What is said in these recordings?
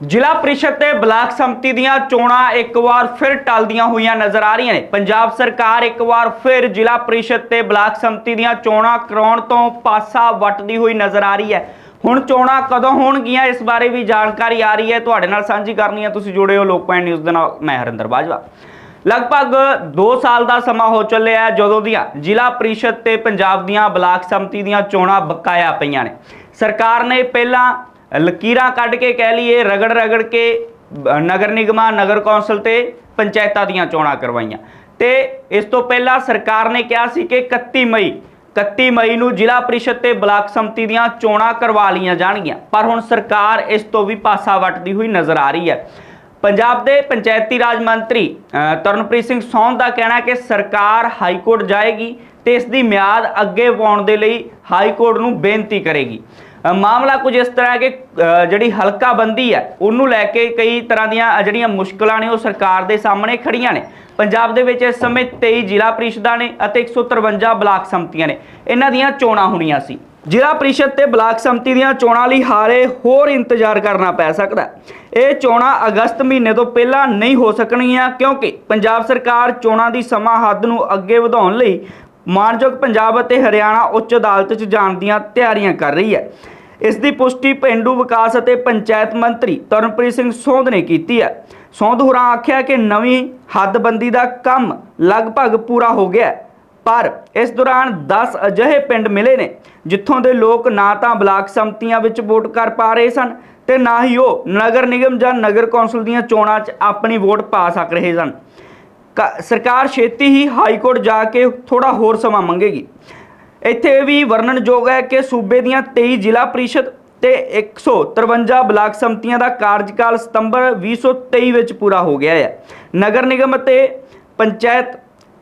ਜ਼ਿਲ੍ਹਾ ਪ੍ਰੀਸ਼ਦ ਤੇ ਬਲਾਕ ਸੰਮਤੀ ਦੀਆਂ ਚੋਣਾਂ ਇੱਕ ਵਾਰ ਫਿਰ ਟਲਦੀਆਂ ਹੋਈਆਂ ਨਜ਼ਰ ਆ ਰਹੀਆਂ ਨੇ। ਪੰਜਾਬ ਸਰਕਾਰ ਇੱਕ ਵਾਰ ਫਿਰ ਜ਼ਿਲ੍ਹਾ ਪ੍ਰੀਸ਼ਦ ਤੇ ਬਲਾਕ ਸੰਮਤੀ ਦੀਆਂ ਚੋਣਾਂ ਕਰਾਉਣ ਤੋਂ ਪਾਸਾ ਵੱਟਦੀ ਹੋਈ ਨਜ਼ਰ ਆ ਰਹੀ ਹੈ। ਹੁਣ ਚੋਣਾਂ ਕਦੋਂ ਹੋਣਗੀਆਂ, ਇਸ ਬਾਰੇ ਵੀ ਜਾਣਕਾਰੀ ਆ ਰਹੀ ਹੈ। ਤੁਹਾਡੇ ਨਾਲ ਸਾਂਝੀ ਕਰਨੀ ਹੈ। ਤੁਸੀਂ ਜੁੜੇ ਹੋ ਲੋਕਪਾਲ ਨਿਊਜ਼ ਦੇ ਨਾਲ। ਮੈਂ ਹਰਿੰਦਰ ਬਾਜਵਾ। ਲਗਭਗ 2 ਸਾਲ ਦਾ ਸਮਾਂ ਹੋ ਚੱਲਿਆ ਹੈ, ਜਦੋਂ ਦੀਆਂ ਜ਼ਿਲ੍ਹਾ ਪ੍ਰੀਸ਼ਦ ਤੇ ਪੰਜਾਬ ਦੀਆਂ ਬਲਾਕ ਸੰਮਤੀ ਦੀਆਂ ਚੋਣਾਂ ਬਕਾਇਆ ਪਈਆਂ ਨੇ। ਸਰਕਾਰ ਨੇ ਪਹਿਲਾਂ ਲਕੀਰਾਂ ਕੱਢ ਕੇ ਕਹਿ ਲਈਏ, ਰਗੜ ਰਗੜ ਕੇ ਨਗਰ ਨਿਗਮਾਂ, ਨਗਰ ਕੌਂਸਲ ਤੇ ਪੰਚਾਇਤਾਂ ਦੀਆਂ ਚੋਣਾਂ ਕਰਵਾਈਆਂ। ਤੇ ਇਸ ਤੋਂ ਪਹਿਲਾਂ ਸਰਕਾਰ ਨੇ ਕਿਹਾ ਸੀ ਕਿ 31 ਮਈ 31 ਮਈ ਨੂੰ ਜ਼ਿਲ੍ਹਾ ਪ੍ਰੀਸ਼ਦ ਤੇ ਬਲਾਕ ਸੰਮਤੀ ਦੀਆਂ ਚੋਣਾਂ ਕਰਵਾ ਲਈਆਂ ਜਾਣਗੀਆਂ। ਪਰ ਹੁਣ ਸਰਕਾਰ ਇਸ ਤੋਂ ਵੀ ਪਾਸਾ ਵੱਟਦੀ ਹੋਈ ਨਜ਼ਰ ਆ ਰਹੀ ਹੈ। ਪੰਜਾਬ ਦੇ ਪੰਚਾਇਤੀ ਰਾਜ ਮੰਤਰੀ ਤਰਨਪ੍ਰੀਤ ਸਿੰਘ ਸੌਂਦ ਦਾ ਕਹਿਣਾ ਹੈ ਕਿ ਸਰਕਾਰ ਹਾਈ ਕੋਰਟ ਜਾਏਗੀ ਤੇ ਇਸ ਦੀ ਮਿਆਦ ਅੱਗੇ ਪਾਉਣ ਦੇ ਲਈ ਹਾਈ ਕੋਰਟ ਨੂੰ ਬੇਨਤੀ ਕਰੇਗੀ। ਮਾਮਲਾ ਕੁਝ ਇਸ ਤਰ੍ਹਾਂ ਹੈ ਕਿ ਜਿਹੜੀ ਹਲਕਾ ਬੰਦੀ ਹੈ, ਉਹਨੂੰ ਲੈ ਕੇ ਕਈ ਤਰ੍ਹਾਂ ਦੀਆਂ ਜਿਹੜੀਆਂ ਮੁਸ਼ਕਲਾਂ ਨੇ, ਉਹ ਸਰਕਾਰ ਦੇ ਸਾਹਮਣੇ ਖੜੀਆਂ ਨੇ। ਪੰਜਾਬ ਦੇ ਵਿੱਚ ਇਸ ਸਮੇਂ 23 ਜ਼ਿਲ੍ਹਾ ਪ੍ਰੀਸ਼ਦਾਂ ਨੇ ਅਤੇ 153 ਬਲਾਕ ਸੰਮਤੀਆਂ ਨੇ। ਇਹਨਾਂ ਦੀਆਂ ਚੋਣਾਂ ਹੋਣੀਆਂ ਸੀ। ਜ਼ਿਲ੍ਹਾ ਪ੍ਰੀਸ਼ਦ ਤੇ ਬਲਾਕ ਸੰਮਤੀ ਦੀਆਂ ਚੋਣਾਂ ਲਈ ਹਾਲੇ ਹੋਰ ਇੰਤਜ਼ਾਰ ਕਰਨਾ ਪੈ ਸਕਦਾ ਇਹ ਚੋਣਾਂ ਅਗਸਤ ਮਹੀਨੇ ਤੋਂ ਪਹਿਲਾਂ ਨਹੀਂ ਹੋ ਸਕਣਗੀਆਂ ਕਿਉਂਕਿ ਪੰਜਾਬ ਸਰਕਾਰ ਚੋਣਾਂ ਦੀ ਸਮਾਂ ਹੱਦ ਨੂੰ ਅੱਗੇ ਵਧਾਉਣ ਲਈ ਮਾਨਯੋਗ ਪੰਜਾਬ ਅਤੇ ਹਰਿਆਣਾ ਉੱਚ ਅਦਾਲਤ 'ਚ ਜਾਣ ਦੀਆਂ ਤਿਆਰੀਆਂ ਕਰ ਰਹੀ ਹੈ। ਇਸ ਦੀ ਪੁਸ਼ਟੀ ਪਿੰਡੂ ਵਿਕਾਸ ਅਤੇ ਪੰਚਾਇਤ ਮੰਤਰੀ ਤਰਨਪ੍ਰੀਤ ਸਿੰਘ ਸੋਂਧ ਨੇ ਕੀਤੀ ਹੈ। ਸੋਂਧ ਹੋਰਾਂ ਆਖਿਆ ਕਿ ਨਵੀਂ ਹੱਦਬੰਦੀ ਦਾ ਕੰਮ ਲਗਭਗ ਪੂਰਾ ਹੋ ਗਿਆ ਹੈ, ਪਰ ਇਸ ਦੌਰਾਨ 10 ਅਜਿਹੇ ਪਿੰਡ ਮਿਲੇ ਨੇ ਜਿੱਥੋਂ ਦੇ ਲੋਕ ਨਾ ਤਾਂ ਬਲਾਕ ਸੰਮਤੀਆਂ ਵਿੱਚ ਵੋਟ ਕਰ ਪਾ ਰਹੇ ਸਨ ਤੇ ਨਾ ਹੀ ਉਹ ਨਗਰ ਨਿਗਮ ਜਾਂ ਨਗਰ ਕੌਂਸਲ ਦੀਆਂ ਚੋਣਾਂ 'ਚ ਆਪਣੀ ਵੋਟ ਪਾ ਸਕ ਰਹੇ ਸਨ। ਸਰਕਾਰ ਛੇਤੀ ਹੀ ਹਾਈ ਕੋਰਟ ਜਾ ਕੇ ਥੋੜਾ ਹੋਰ ਸਮਾਂ ਮੰਗੇਗੀ। ਇੱਥੇ ਇਹ ਵੀ ਵਰਣਨਯੋਗ ਹੈ ਕਿ ਸੂਬੇ ਦੀਆਂ 23 ਜ਼ਿਲ੍ਹਾ ਪ੍ਰੀਸ਼ਦ ਤੇ 153 ਬਲਾਕ ਸੰਮਤੀਆਂ ਦਾ ਕਾਰਜਕਾਲ ਸਤੰਬਰ 2023 ਵਿੱਚ ਪੂਰਾ ਹੋ ਗਿਆ ਹੈ। ਨਗਰ ਨਿਗਮ ਅਤੇ ਪੰਚਾਇਤ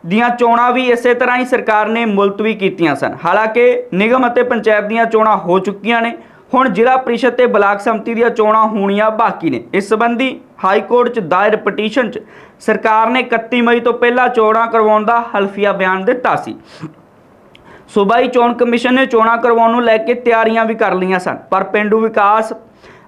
ਦੀਆਂ ਚੋਣਾਂ ਵੀ ਇਸੇ ਤਰ੍ਹਾਂ ਹੀ ਸਰਕਾਰ ਨੇ ਮੁਲਤਵੀ ਕੀਤੀਆਂ ਸਨ। ਹਾਲਾਂਕਿ ਨਿਗਮ ਅਤੇ ਪੰਚਾਇਤ ਦੀਆਂ ਚੋਣਾਂ ਹੋ ਚੁੱਕੀਆਂ ਨੇ। ਹੁਣ ਜ਼ਿਲ੍ਹਾ ਪ੍ਰੀਸ਼ਦ ਤੇ ਬਲਾਕ ਸੰਮਤੀ ਦੀਆਂ ਚੋਣਾਂ ਹੋਣੀਆਂ ਬਾਕੀ ਨੇ। ਇਸ ਸੰਬੰਧੀ ਹਾਈ ਕੋਰਟ 'ਚ ਦਾਇਰ ਪਟੀਸ਼ਨ 'ਚ ਸਰਕਾਰ ਨੇ 31 ਮਈ ਤੋਂ ਪਹਿਲਾਂ ਚੋਣਾਂ ਕਰਵਾਉਣ ਦਾ ਹਲਫੀਆ ਬਿਆਨ ਦਿੱਤਾ ਸੀ। ਸੂਬਾਈ ਚੋਣ ਕਮਿਸ਼ਨ ਨੇ ਚੋਣਾਂ ਕਰਵਾਉਣ ਨੂੰ ਲੈ ਕੇ ਤਿਆਰੀਆਂ ਵੀ ਕਰ ਲਈਆਂ ਸਨ, ਪਰ ਪਿੰਡੂ ਵਿਕਾਸ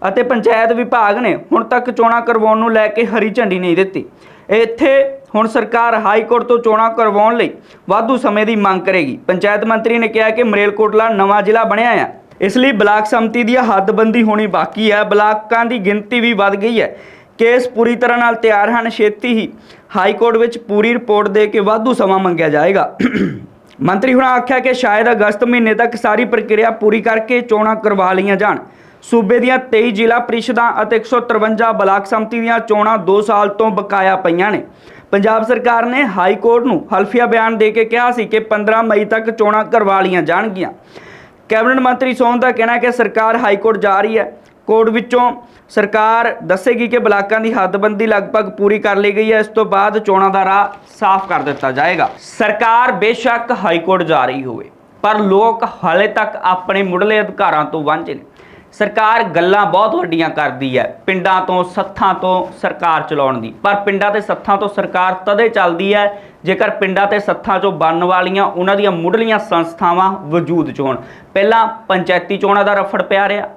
ਅਤੇ ਪੰਚਾਇਤ ਵਿਭਾਗ ਨੇ ਹੁਣ ਤੱਕ ਚੋਣਾਂ ਕਰਵਾਉਣ ਨੂੰ ਲੈ ਕੇ ਹਰੀ ਝੰਡੀ ਨਹੀਂ ਦਿੱਤੀ। ਇੱਥੇ ਹੁਣ ਸਰਕਾਰ ਹਾਈ ਕੋਰਟ ਤੋਂ ਚੋਣਾਂ ਕਰਵਾਉਣ ਲਈ ਵਾਧੂ ਸਮੇਂ ਦੀ ਮੰਗ ਕਰੇਗੀ। ਪੰਚਾਇਤ ਮੰਤਰੀ ਨੇ ਕਿਹਾ ਕਿ ਮਰੇਲਕੋਟਲਾ ਨਵਾਂ ਜ਼ਿਲ੍ਹਾ ਬਣਿਆ ਹੈ ਇਸ ਲਈ ਬਲਾਕ ਸੰਮਤੀ ਦੀ ਹੱਦਬੰਦੀ ਹੋਣੀ ਬਾਕੀ ਹੈ। ਬਲਾਕਾਂ ਦੀ ਗਿਣਤੀ ਵੀ ਵੱਧ ਗਈ ਹੈ। ਕੇਸ ਪੂਰੀ ਤਰ੍ਹਾਂ ਨਾਲ ਤਿਆਰ ਹਨ। ਛੇਤੀ ਹੀ ਹਾਈ ਕੋਰਟ ਵਿੱਚ ਪੂਰੀ ਰਿਪੋਰਟ ਦੇ ਕੇ ਵਾਧੂ ਸਮਾਂ ਮੰਗਿਆ ਜਾਏਗਾ। ਮੰਤਰੀ ਹੁਣਾਂ ਆਖਿਆ ਕਿ ਸ਼ਾਇਦ ਅਗਸਤ ਮਹੀਨੇ ਤੱਕ ਸਾਰੀ ਪ੍ਰਕਿਰਿਆ ਪੂਰੀ ਕਰਕੇ ਚੋਣਾਂ ਕਰਵਾ ਲਈਆਂ ਜਾਣ। ਸੂਬੇ ਦੀਆਂ 23 ਜ਼ਿਲ੍ਹਾ ਪ੍ਰੀਸ਼ਦਾਂ ਅਤੇ 153 ਬਲਾਕ ਸੰਮਤੀ ਦੀਆਂ ਚੋਣਾਂ 2 ਸਾਲ ਤੋਂ ਬਕਾਇਆ ਪਈਆਂ ਨੇ। ਪੰਜਾਬ ਸਰਕਾਰ ਨੇ ਹਾਈ ਕੋਰਟ ਨੂੰ ਹਲਫੀਆ ਬਿਆਨ ਦੇ ਕੇ ਕਿਹਾ ਸੀ ਕਿ 15 ਮਈ ਤੱਕ ਚੋਣਾਂ ਕਰਵਾ ਲਈਆਂ ਜਾਣਗੀਆਂ। ਕੈਬਨਿਟ ਮੰਤਰੀ ਸੋਨ ਦਾ ਕਹਿਣਾ ਹੈ ਕਿ ਸਰਕਾਰ ਹਾਈ ਕੋਰਟ ਜਾ ਰਹੀ ਹੈ। ਕੋਰਟ ਵਿੱਚੋਂ ਸਰਕਾਰ ਦੱਸੇਗੀ ਕਿ ਬਲਾਕਾਂ ਦੀ ਹੱਦਬੰਦੀ ਲਗਭਗ ਪੂਰੀ ਕਰ ਲਈ ਗਈ ਹੈ। ਇਸ ਤੋਂ ਬਾਅਦ ਚੋਣਾਂ ਦਾ ਰਾਹ ਸਾਫ਼ ਕਰ ਦਿੱਤਾ ਜਾਏਗਾ। ਸਰਕਾਰ ਬੇਸ਼ੱਕ ਹਾਈ ਕੋਰਟ ਜਾ ਰਹੀ ਹੋਵੇ, ਪਰ ਲੋਕ ਹਾਲੇ ਤੱਕ ਆਪਣੇ ਮੁੱਢਲੇ ਅਧਿਕਾਰਾਂ ਤੋਂ ਵਾਂਝੇ ਨੇ। ਸਰਕਾਰ ਗੱਲਾਂ ਬਹੁਤ ਵੱਡੀਆਂ ਕਰਦੀ ਹੈ, ਪਿੰਡਾਂ ਤੋਂ ਸੱਥਾਂ ਤੋਂ ਸਰਕਾਰ ਚਲਾਉਣ ਦੀ। ਪਰ ਪਿੰਡਾਂ ਤੇ ਸੱਥਾਂ ਤੋਂ ਸਰਕਾਰ ਤਦੇ ਚੱਲਦੀ ਹੈ, ਜੇਕਰ ਪਿੰਡਾਂ ਤੇ ਸੱਥਾਂ 'ਚੋਂ ਬਣਨ ਵਾਲੀਆਂ ਉਹਨਾਂ ਦੀਆਂ ਮੁੱਢਲੀਆਂ ਸੰਸਥਾਵਾਂ ਵਜੂਦ 'ਚ ਹੋਣ। ਪਹਿਲਾਂ ਪੰਚਾਇਤੀ ਚੋਣਾਂ ਦਾ ਰਫੜ ਪਿਆ ਰਿਹਾ।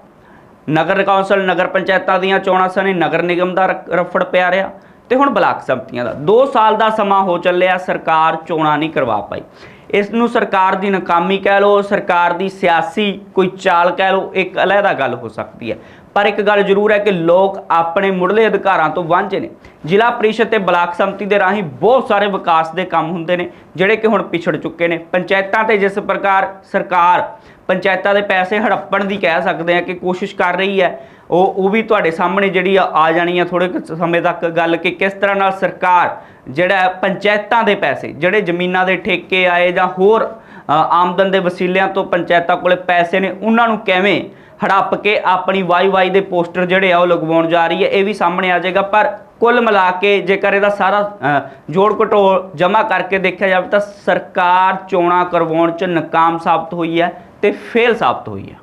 ਨਗਰ ਕੌਂਸਲ ਨਗਰ ਪੰਚਾਇਤਾਂ ਦੀਆਂ ਚੋਣਾਂ ਸਣੇ ਨਗਰ ਨਿਗਮ ਦਾ ਰ- ਰਫੜ ਪਿਆ ਰਿਹਾ। ਤੇ ਹੁਣ ਬਲਾਕ ਸੰਮਤੀਆਂ ਦਾ। 2 ਸਾਲ ਦਾ ਸਮਾਂ ਹੋ ਚੱਲਿਆ, ਸਰਕਾਰ ਚੋਣਾਂ ਨਹੀਂ ਕਰਵਾ ਪਾਈ। ਇਸ ਨੂੰ ਸਰਕਾਰ ਦੀ ਨਾਕਾਮੀ ਕਹਿ ਲਓ, ਸਰਕਾਰ ਦੀ ਸਿਆਸੀ ਕੋਈ ਚਾਲ ਕਹਿ ਲਓ, ਇੱਕ ਅਲੱਗਾ ਗੱਲ ਹੋ ਸਕਦੀ ਹੈ। ਪਰ ਇੱਕ ਗੱਲ ਜ਼ਰੂਰ ਹੈ ਕਿ ਲੋਕ ਆਪਣੇ ਮੁੱਢਲੇ ਅਧਿਕਾਰਾਂ ਤੋਂ ਵਾਂਝੇ ਨੇ। ਜ਼ਿਲ੍ਹਾ ਪ੍ਰੀਸ਼ਦ ਤੇ ਬਲਾਕ ਸੰਮਤੀ ਦੇ ਰਾਹੀਂ ਬਹੁਤ ਸਾਰੇ ਵਿਕਾਸ ਦੇ ਕੰਮ ਹੁੰਦੇ ਨੇ, ਜਿਹੜੇ ਕਿ ਹੁਣ ਪਿਛੜ ਚੁੱਕੇ ਨੇ। ਪੰਚਾਇਤਾਂ ਤੇ ਜਿਸ ਪ੍ਰਕਾਰ ਸਰਕਾਰ ਪੰਚਾਇਤਾਂ ਦੇ ਪੈਸੇ ਹੜੱਪਣ ਦੀ ਕਹਿ ਸਕਦੇ ਆ ਕਿ ਕੋਸ਼ਿਸ਼ ਕਰ ਰਹੀ ਹੈ ਉਹ ਉਹ ਵੀ ਤੁਹਾਡੇ ਸਾਹਮਣੇ ਜਿਹੜੀ ਆ ਆ ਜਾਣੀ ਆ ਥੋੜੇ ਕੁ ਸਮੇਂ ਤੱਕ ਗੱਲ ਕਿ ਕਿਸ ਤਰ੍ਹਾਂ ਨਾਲ ਸਰਕਾਰ ਜਿਹੜਾ ਪੰਚਾਇਤਾਂ ਦੇ ਪੈਸੇ, ਜਿਹੜੇ ਜ਼ਮੀਨਾਂ ਦੇ ਠੇਕੇ ਆਏ ਜਾਂ ਹੋਰ ਆਮਦਨ ਦੇ ਵਸੀਲਿਆਂ ਤੋਂ ਪੰਚਾਇਤਾਂ ਕੋਲੇ ਪੈਸੇ ਨੇ, ਉਹਨਾਂ ਨੂੰ ਕਿਵੇਂ ਹੜੱਪ ਕੇ ਆਪਣੀ ਵਾਈ ਵਾਈ ਦੇ ਪੋਸਟਰ ਜਿਹੜੇ ਆ ਉਹ ਲਗਵਾਉਣ ਜਾ ਰਹੀ ਹੈ, ਇਹ ਵੀ ਸਾਹਮਣੇ ਆ ਜਾਏਗਾ। ਪਰ ਕੁੱਲ ਮਿਲਾ ਕੇ ਜੇਕਰ ਇਹਦਾ ਸਾਰਾ ਜੋੜ ਘਟੋੜ ਜਮ੍ਹਾਂ ਕਰਕੇ ਦੇਖਿਆ ਜਾਵੇ ਤਾਂ ਸਰਕਾਰ ਚੋਣਾਂ ਕਰਵਾਉਣ ਚ ਨਾਕਾਮ ਸਾਬਤ ਹੋਈ ਹੈ ਤੇ ਫੇਲ ਸਾਬਤ ਹੋਈ ਹੈ।